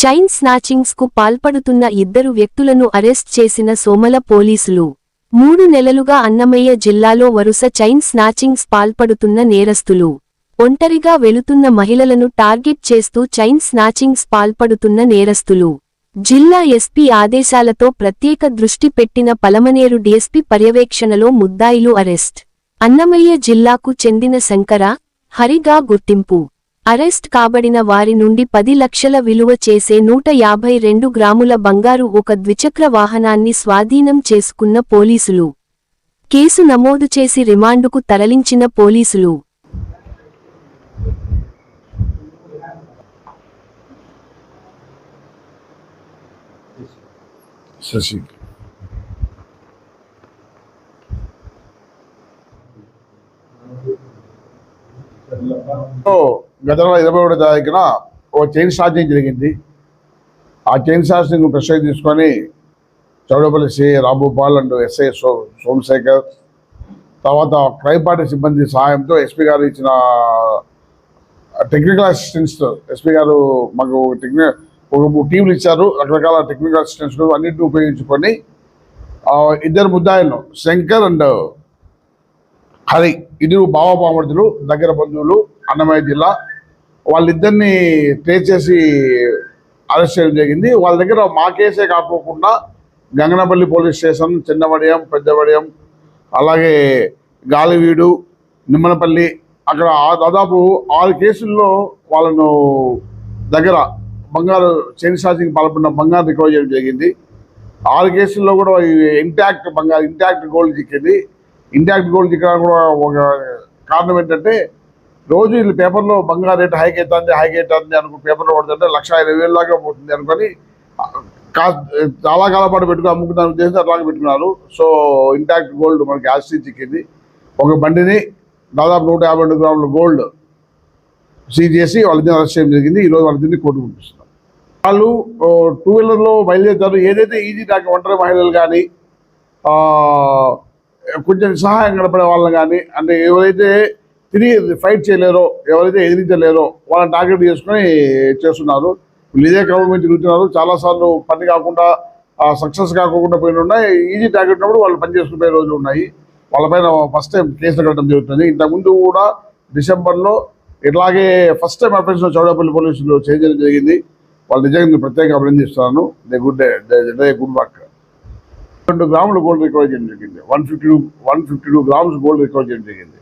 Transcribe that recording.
Chain స్నాచింగ్స్కు పాల్పడుతున్న ఇద్దరు వ్యక్తులను అరెస్ట్ చేసిన సోమల పోలీసులు. మూడు నెలలుగా అన్నమయ్య జిల్లాలో వరుస చైన్ స్నాచింగ్స్ పాల్పడుతున్న నేరస్తులు. ఒంటరిగా వెళుతున్న మహిళలను టార్గెట్ చేస్తూ చైన్ స్నాచింగ్స్ పాల్పడుతున్న నేరస్తులు. జిల్లా ఎస్పీ ఆదేశాలతో ప్రత్యేక దృష్టి పెట్టిన పలమనేరు డీఎస్పీ పర్యవేక్షణలో ముద్దాయిలు అరెస్ట్. అన్నమయ్య జిల్లాకు చెందిన శంకర హరిగా గుర్తింపు. అరెస్ట్ కాబడిన వారి నుండి పది లక్షల విలువ చేసే నూట యాభై రెండు గ్రాముల బంగారు ఒక ద్విచక్ర వాహనాన్ని స్వాధీనం చేసుకున్న పోలీసులు. కేసు నమోదు చేసి రిమాండుకు తరలించిన పోలీసులు. సో గత నెల ఇరవై ఒకటో తారీఖున ఒక చైన్ స్టార్టింగ్ జరిగింది. ఆ చైన్ స్టార్టింగ్ ప్రశ్న తీసుకొని Chowdapalli CI Rambhupal and SI so Somasekhar తర్వాత క్రైమ్ పార్టీ సిబ్బంది సహాయంతో ఎస్పీ గారు ఇచ్చిన టెక్నికల్ అసిస్టెంట్స్ ఎస్పీ గారు మాకు టెక్నికల్ ఒక టీంలు ఇచ్చారు. రకరకాల టెక్నికల్ అసిస్టెన్స్ అన్నింటిని ఉపయోగించుకొని ఇద్దరు ముద్దాయిలు శంకర్ అండ్ హరి ఇద్దరు బావపామర్దులు దగ్గర బంధువులు అన్నమయ్య జిల్లా వాళ్ళిద్దరిని ట్రేస్ చేసి అరెస్ట్ చేయడం జరిగింది. వాళ్ళ దగ్గర మా కేసే కాకోకుండా గంగనపల్లి పోలీస్ స్టేషన్ చిన్నవడియం పెద్దవడియం అలాగే గాలివీడు నిమ్మనపల్లి అక్కడ దాదాపు ఆరు కేసుల్లో వాళ్ళను దగ్గర బంగారు చైన్ స్టాచింగ్ పాల్పడిన బంగారు రికవర్ చేయడం జరిగింది. ఆరు కేసుల్లో కూడా ఇంటాక్ట్ బంగారు ఇంటాక్ట్ గోల్డ్ చిక్కింది. ఇంటాక్ట్ గోల్డ్ చిక్కడానికి కూడా ఒక కారణం ఏంటంటే రోజు వీళ్ళు పేపర్లో బంగారు రేటు హైక్ అవుతుంది హైక్ అవుతుంది అనుకో పేపర్లో పడుతుంటే లక్ష ఇరవై వేలు దాకా పోతుంది అనుకొని కా చాలా కాలం పాటు పెట్టుకుని అమ్ముకున్న ఉద్దేశం అట్లాగే పెట్టుకున్నారు. సో ఇంటాక్ట్ గోల్డ్ మనకి యాసిటీ చిక్కింది. ఒక బండిని దాదాపు నూట యాభై రెండు గ్రాముల గోల్డ్ సీజ్ చేసి వాళ్ళిద్దరిని అరెస్ట్ చేయడం జరిగింది. ఈరోజు వాళ్ళ కోర్టు పంపిస్తున్నారు వాళ్ళు టూ వీలర్లో బయలుదేరుతారు. ఏదైతే ఈజీ టాక్ ఒంటరి మహిళలు కానీ కొంచెం సహాయం గడపడే వాళ్ళని కానీ అంటే ఎవరైతే తిరిగి ఫైట్ చేయలేరో ఎవరైతే ఎదిరించలేరో వాళ్ళని టార్గెట్ చేసుకుని చేస్తున్నారు. వీళ్ళు ఇదే క్రమం మీద తిరుగుతున్నారు చాలాసార్లు పని కాకుండా సక్సెస్ కాకుండా పోయిన ఉన్నాయి. ఈజీ టార్గెట్ ఉన్నప్పుడు వాళ్ళు పని చేసుకునే రోజులు ఉన్నాయి. వాళ్ళపైన ఫస్ట్ టైం కేసులు కట్టడం జరుగుతుంది. ఇంతకుముందు కూడా డిసెంబర్లో ఇట్లాగే ఫస్ట్ టైం అఫెన్స్ చౌడపల్లి పోలీసులు చేయడం జరిగింది. వాళ్ళు నిజంగా ప్రత్యేక అభినందిస్తున్నాను. They good day good work. రెండు గ్రాములు గోల్డ్ రికవర్ చేయడం జరిగింది. One fifty two one fifty two grams gold recover చేయడం జరిగింది.